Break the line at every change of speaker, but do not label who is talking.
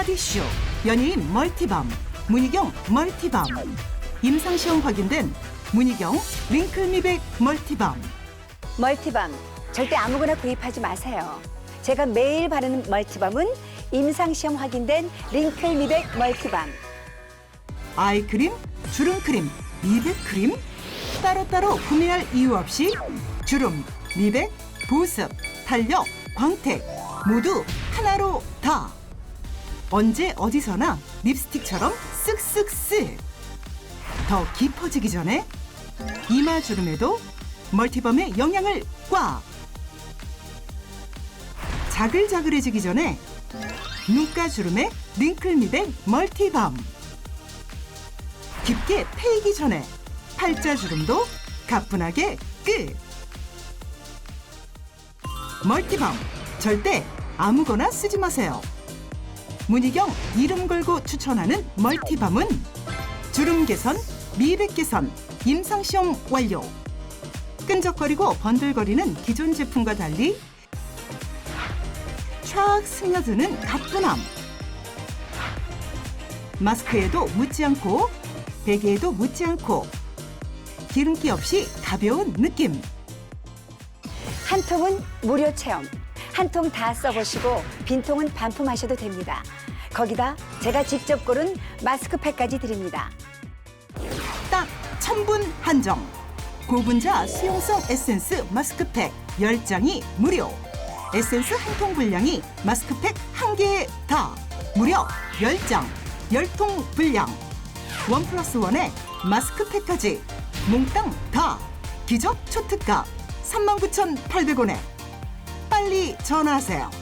바디쇼 연예인 멀티밤 문희경 멀티밤 임상시험 확인된 문희경 링클 미백 멀티밤
멀티밤 절대 아무거나 구입하지 마세요. 제가 매일 바르는 멀티밤은 임상시험 확인된 링클 미백 멀티밤.
아이크림, 주름크림, 미백크림 따로따로 구매할 이유 없이 주름, 미백, 보습, 탄력, 광택 모두 하나로 다 언제 어디서나 립스틱처럼 쓱쓱쓱 더 깊어지기 전에 이마 주름에도 멀티밤의 영양을 꽉 자글자글해지기 전에 눈가 주름에 링클 미백 멀티밤 깊게 패이기 전에 팔자 주름도 가뿐하게 끝. 멀티밤 절대 아무거나 쓰지 마세요. 문희경 이름 걸고 추천하는 멀티밤은 주름 개선, 미백 개선, 임상 시험 완료. 끈적거리고 번들거리는 기존 제품과 달리 촥 스며드는 가뿐함. 마스크에도 묻지 않고 베개에도 묻지 않고 기름기 없이 가벼운 느낌.
한 통은 무료 체험. 한 통 다 써보시고 빈 통은 반품하셔도 됩니다. 거기다 제가 직접 고른 마스크팩까지 드립니다.
딱 천분 한정. 고분자 수용성 에센스 마스크팩 10장이 무료. 에센스 한 통 분량이 마스크팩 한 개에 다. 무려 10장, 10통 분량. 원 플러스 원에 마스크팩까지 몽땅 다. 기적 초특가 39,800원에 빨리 전화하세요.